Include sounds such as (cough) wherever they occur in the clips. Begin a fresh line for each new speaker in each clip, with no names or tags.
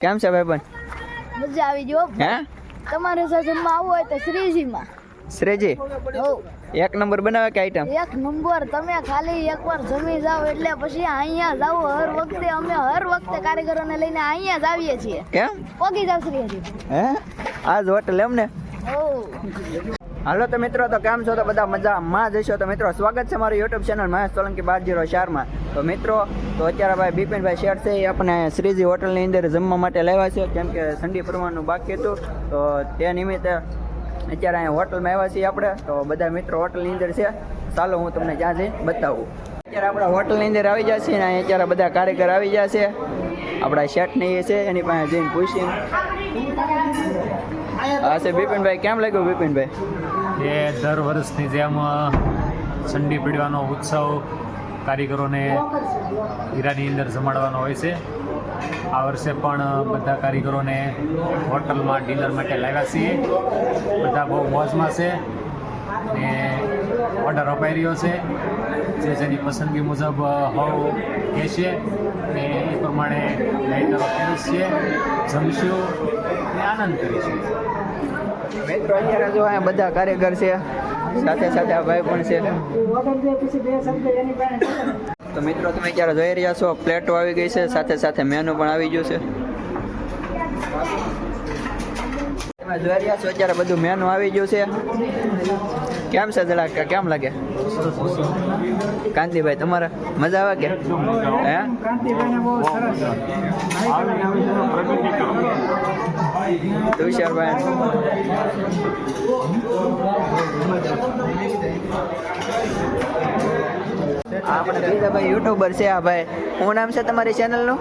કેમ છે ભાઈ પણ
મજા આવી જો
હે.
તમારે સાથે આવવું હોય તો શ્રીજીમાં.
શ્રેજી? એક નંબર બનાવે કે આઈટમ
એક નંબર તમે ખાલી એકવાર જમી જાઓ એટલે પછી અહીંયા જાઓ હર વખતે અમે હર વખતે કારીગરોને લઈને અહીંયા જ આવીએ છીએ.
કેમ?
પોગી જાવ શ્રીજી.
હે? આજ હોટલ એમ ને? હાલો તો મિત્રો, તો કેમ છો? તો બધા મજામાં જશો તો મિત્રો, સ્વાગત છે મારું યુટ્યુબ ચેનલ મહેશ સોલંકી બાર જીરો ચારમાં. તો મિત્રો, તો અત્યારે ભાઈ બિપિનભાઈ શેઠ છે, એ આપણે શ્રીજી હોટલની અંદર જમવા માટે લાવ્યા છે. કેમ કે ઠંડી ફરવાનું બાકી હતું. તો તે નિમિત્તે અત્યારે અહીંયા હોટલમાં આવ્યા છીએ આપણે. તો બધા મિત્રો હોટલની અંદર છે. ચાલો, હું તમને ત્યાં જઈ બતાવું. અત્યારે આપણા હોટલની અંદર આવી જશે ને અત્યારે બધા કારીગર આવી જશે આપણા શેઠને એ છે, એની પાસે જઈને પૂછીને હા છે બિપિનભાઈ, કેમ લાગ્યું બિપિનભાઈ?
એ દર વર્ષની જેમ ઠંડી પીડવાનો ઉત્સવ કારીગરોને હીરાની અંદર જમાડવાનો હોય છે. આ વર્ષે પણ બધા કારીગરોને હોટલમાં ડિનર માટે લાવ્યા છીએ. બધા બહુ મોજમાં છે ને ઓર્ડર અપાઈ રહ્યો છે. જે જેની પસંદગી મુજબ હવ કહેશે ને એ પ્રમાણે લાઇટરો પીરસશે જમશું ને આનંદ કરીશું.
મિત્રો અત્યારે જો અહીંયા બધા કારીગર છે. સાથે સાથે આ ભાઈ પણ છે. તો મિત્રો, તમે અત્યારે જોઈ રહ્યા છો? પ્લેટો આવી ગઈ છે. સાથે સાથે મેનુ પણ આવી ગયું છે. અત્યારે બધું મેનુ આવી ગયું છે. કેમ છે જરાક? કેમ લાગે? કાંતિભાઈ, તમારે મજા આવે કે? તુષારભાઈ. આપણે બીજા યુટ્યુબર છે આ ભાઈ. શું નામ છે તમારી ચેનલનું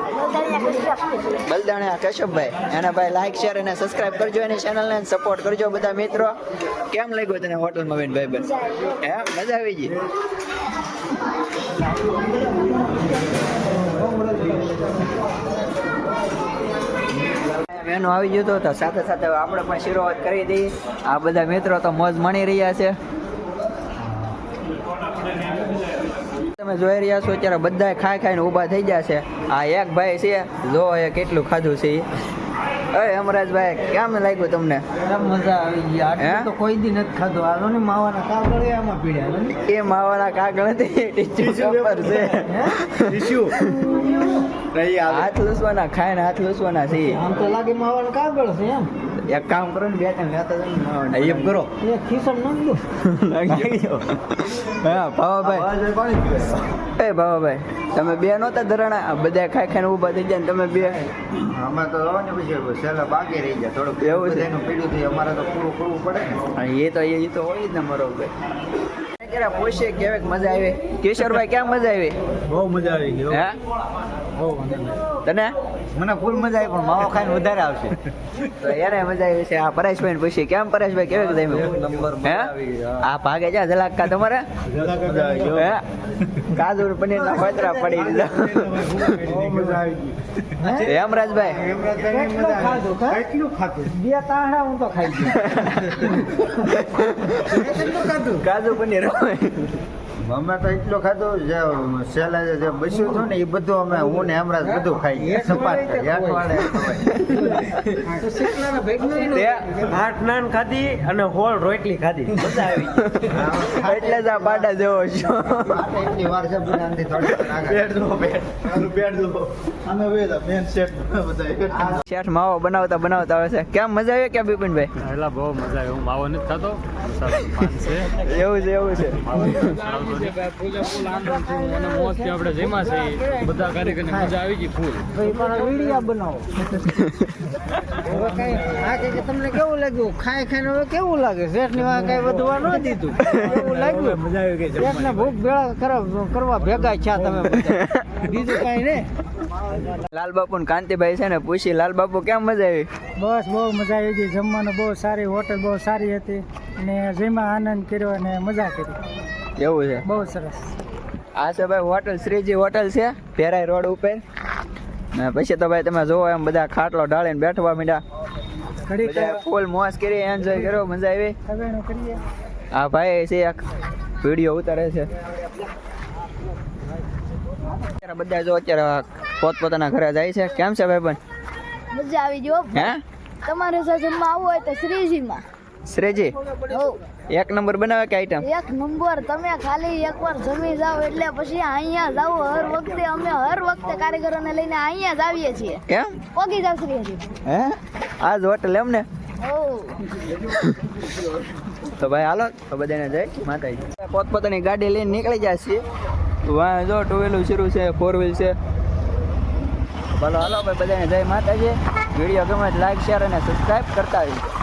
બલદાણા કશ્યપભાઈ એના ભાઈ લાઈક શેર અને સબસ્ક્રાઇબ કરજો એની ચેનલને સપોર્ટ કરજો બધા મિત્રો. કેમ લાગ્યું તને હોટલમાં બેન ભાઈ બસ? હે? મજા આવી ગઈ? મેનુ આવી ગયું હતું તો સાથે સાથે આપણે પણ શરૂઆત કરી દઈએ. આ બધા મિત્રો તો મોજ મણી રહ્યા છે. તમે જોઈ રહ્યા છો અત્યારે બધા ખાઈ ખાઈને ઊભા થઈ ગયા છે. આ એક ભાઈ છે, જો એ કેટલું ખાધું છે ઈ. અય અમરાજભાઈ કેમ લાગ્યું તમને?
મજા આવી ગઈ? આટલું તો કોઈ દી નથી ખાધું. આ ને માવાના કાગળ એ આમાં પીડ્યા
એ માવાના કાગળ નથી ટીચુ પેપર છે. (laughs) હાથ લૂસવાના ખાઈને હાથ લૂસવાના છે
આમ તો લાગે માવાના કાગળ છે એમ.
એક કામ કરો ને બે ત્રણ લેતા જાઓ એમ કરો.
એ ખીસણ નાખજો દો.
હા ભાવાભાઈ. એ ભાવાભાઈ તમે બે નહોતા ધરાણા? બધા ખાઈ ખાઈને ઊભા થઈ ગયા ને તમે બે.
અમે તો રહો ને પછી છેલ્લા બાકી રહી જાય થોડુંક
એવું છે?
એનું પીડું થયું. અમારે તો પૂરું કરવું પડે ને.
એ તો એ તો હોય જ ને મારો ભાઈ. ક્યારે પોશે કેવીક મજા આવી. કિશોરભાઈ કેમ મજા આવી?
બહુ મજા આવી ગઈ
હે. તને?
મને ફૂલ મજા આવી પણ માવો ખાઈને વધારે આવશે.
તો એને મજા આવી છે. આ પરેશભાઈ ને પૂછી કેમ પરેશભાઈ
કેવી
રીતે
નંબર
હે. આ ભાગે જા ઝલાકા તમારે. હે? કાજુ પનીર ના ફતરા પડી દીધા હેમરાજભાઈ?
કેટલું
ખાતું
બે તાણા હું તો ખાઈ ગયો
કાજુ પનીર હોય.
અમે તો એટલો ખાધું જે સેલા જે બસ્યું હતું ને એ બધું અમે હું ને હમણાં બધું ખાઈ સપાટ
આઠ નાન ખાધી અને હોળ રોટલી ખાધી.
મજા આવી. એટલે જ આ બાડા જેવો છો.
એટલી વાર છે.
શેઠ માવો બનાવતા બનાવતા આવે છે. કેમ મજા આવી કે બિપિનભાઈ?
એટલે બહુ મજા આવી. હું માવો નથી ખાતો. એવું છે
એવું છે. એવું છે
અને મોજથી આપણે જેમાં છે બધા કાર્યક્રમની મજા આવી ગઈ ફૂલ.
ભાઈ બનાવો. (laughs) હવે કઈ આ કે કે તમને કેવું લાગ્યું? ખાઈ ખાઈને હવે કેવું લાગે? શેઠની વાંહે કઈ વધવા ન દીધું. કેવું (laughs) લાગ્યું? મજા આવી ગઈ શેઠને ભૂખ ભેળા કરવા કરવા ભેગા છે તમે (laughs) બીજું કઈ નહીં
લાલબાપુ ને કાંતિભાઈ છે ને પૂછી લાલબાપુ કેમ મજા આવી?
બસ બહુ મજા આવી ગઈ. જમવાનું બહુ સારી હોટલ બહુ સારી હતી. અને જેમાં આનંદ કર્યો અને મજા કરી.
એવું છે.
બહુ સરસ.
આ છે ભાઈ હોટલ શ્રીજી હોટલ છે ભેરાઈ રોડ ઉપર. ને પછી તો ભાઈ તમે જોવો એમ બધા ખાટલો ઢાળીને બેઠવા મીડા ફૂલ મોજ કરી એન્જોય કર્યો મજા આવી.
હા
આ ભાઈ છે એક વીડિયો ઉતારે છે. અત્યારે બધા જો અત્યારે પોતપોતાના ઘરે જાય છે. કેમ છે ભાઈ પણ?
મજા આવી ગયો
હે.
તમારે સાથે જમવા આવવું હોય તો શ્રીજીમાં.
શ્રેજી એક નંબર બનાવે કે આઈટમ
એક નંબર તમે ખાલી એકવાર જમી જાઓ એટલે પછી અહીંયા જાઓ. હર વખતે અમે હર વખતે કારીગરોને લઈને અહીંયા જ આવીએ છીએ.
એમ
પોગી જાવ શ્રીજી.
હે? આજ હોટલ એમ ને તો ભાઈ હાલો તો બધાને જય માતાજી. પોતપોતાની ગાડી લઈને નીકળી જાય છે વાહ જો ટુ વ્હીલ શરૂ છે ફોર વ્હીલ છે. ભલો હાલો ભાઈ બધાને જય માતાજી. વીડિયો ગમે લાઈક શેર અને સબસ્ક્રાઈબ કરતા રહીજો.